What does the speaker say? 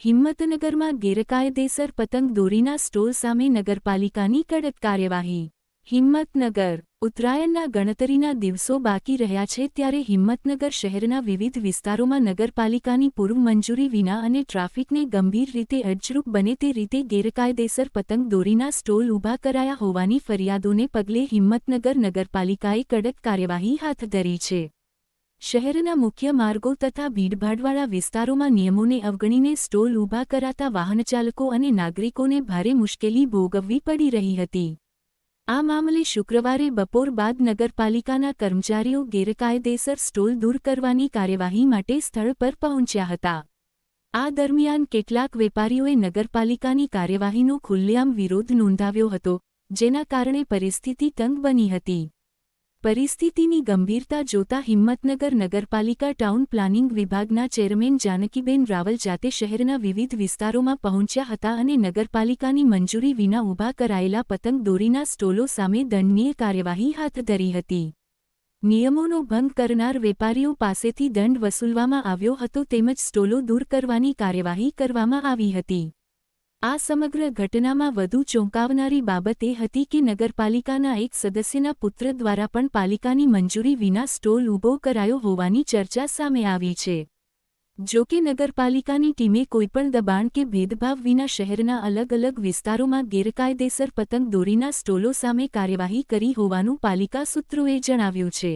હિંમતનગરમાં ગેરકાયદેસર પતંગ દોરીના સ્ટોલ સામે નગરપાલિકાની કડક કાર્યવાહી. હિંમતનગર, ઉત્તરાયણના ગણતરીના દિવસો બાકી રહ્યા છે ત્યારે હિંમતનગર શહેરના વિવિધ વિસ્તારોમાં નગરપાલિકાની પૂર્વ મંજૂરી વિના અને ટ્રાફિકને ગંભીર રીતે અજરૂપ બને તે રીતે ગેરકાયદેસર પતંગ દોરીના સ્ટોલ ઊભા કરાયા હોવાની ફરિયાદોને પગલે હિંમતનગર નગરપાલિકાએ કડક કાર્યવાહી હાથ ધરી છે. શહેરના મુખ્ય માર્ગો તથા ભીડભાડવાળા વિસ્તારોમાં નિયમોને અવગણીને સ્ટોલ ઊભા કરાતા વાહનચાલકો અને નાગરિકોને ભારે મુશ્કેલી ભોગવવી પડી રહી હતી. આ મામલે શુક્રવારે બપોર બાદ નગરપાલિકાના કર્મચારીઓ ગેરકાયદેસર સ્ટોલ દૂર કરવાની કાર્યવાહી માટે સ્થળ પર પહોંચ્યા હતા. આ દરમિયાન કેટલાક વેપારીઓએ નગરપાલિકાની કાર્યવાહીનો ખુલ્લેઆમ વિરોધ નોંધાવ્યો હતો, જેના કારણે પરિસ્થિતિ તંગ બની હતી. પરિસ્થિતિની ગંભીરતા જોતા હિંમતનગર નગરપાલિકા ટાઉન પ્લાનિંગ વિભાગના ચેરમેન જાનકીબેન રાવલ જાતે શહેરના વિવિધ વિસ્તારોમાં પહોંચ્યા હતા અને નગરપાલિકાની મંજૂરી વિના ઊભા કરાયેલા પતંગ દોરીના સ્ટોલો સામે દંડનીય કાર્યવાહી હાથ ધરી હતી. નિયમોનો ભંગ કરનાર વેપારીઓ પાસેથી દંડ વસૂલવામાં આવ્યો હતો તેમજ સ્ટોલો દૂર કરવાની કાર્યવાહી કરવામાં આવી હતી. આ સમગ્ર ઘટનામાં વધુ ચોંકાવનારી બાબત એ હતી કે નગરપાલિકાના એક સદસ્યના પુત્ર દ્વારા પણ પાલિકાની મંજૂરી વિના સ્ટોલ ઊભો કરાયો હોવાની ચર્ચા સામે આવી છે. જો કે નગરપાલિકાની ટીમે કોઈપણ દબાણ કે ભેદભાવ વિના શહેરના અલગ અલગ વિસ્તારોમાં ગેરકાયદેસર પતંગ દોરીના સ્ટોલો સામે કાર્યવાહી કરી હોવાનું પાલિકા સૂત્રોએ જણાવ્યું છે.